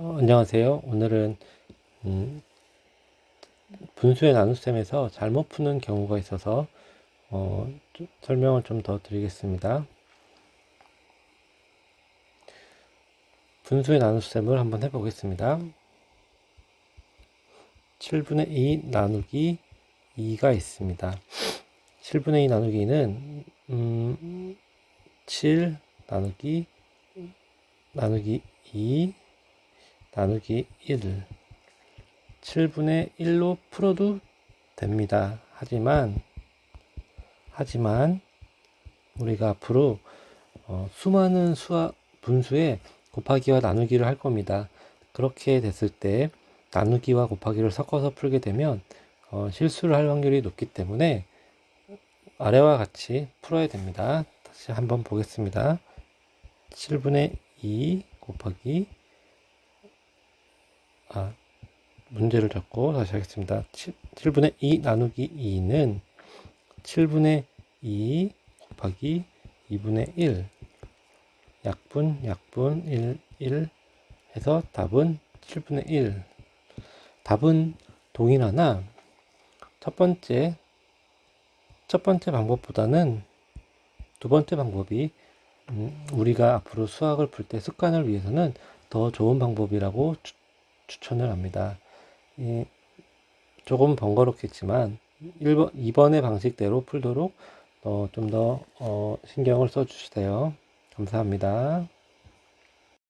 어, 안녕하세요. 오늘은 음, 분수의 나눗셈에서 잘못 푸는 경우가 있어서 어, 좀 설명을 좀 더 드리겠습니다. 분수의 나눗셈을 한번 해보겠습니다. 7분의 2 나누기 2가 있습니다. 7분의 2 나누기 는 음, 7 나누기 나누기 2 나누기 1 7분의 1로 풀어도 됩니다. 하지만 하지만 우리가 앞으로 어, 수많은 수학 분수에 곱하기와 나누기를 할 겁니다. 그렇게 됐을 때 나누기와 곱하기를 섞어서 풀게 되면 어, 실수를 할 확률이 높기 때문에 아래와 같이 풀어야 됩니다. 다시 한번 보겠습니다. 7분의 2 곱하기 아, 문제를 적고 다시 하겠습니다. 7, 7분의 2 나누기 2는 7분의 2 곱하기 2분의 1 약분 약분 1 1 해서 답은 7분의 1 답은 동일하나? 첫 번째 첫 번째 방법보다는 두 번째 방법이 음, 우리가 앞으로 수학을 풀 때 습관을 위해서는 더 좋은 방법이라고 추, 추천을 합니다. 이, 조금 번거롭겠지만 1번, 2번의 방식대로 풀도록 어, 좀더 어, 신경을 써주세요. 감사합니다.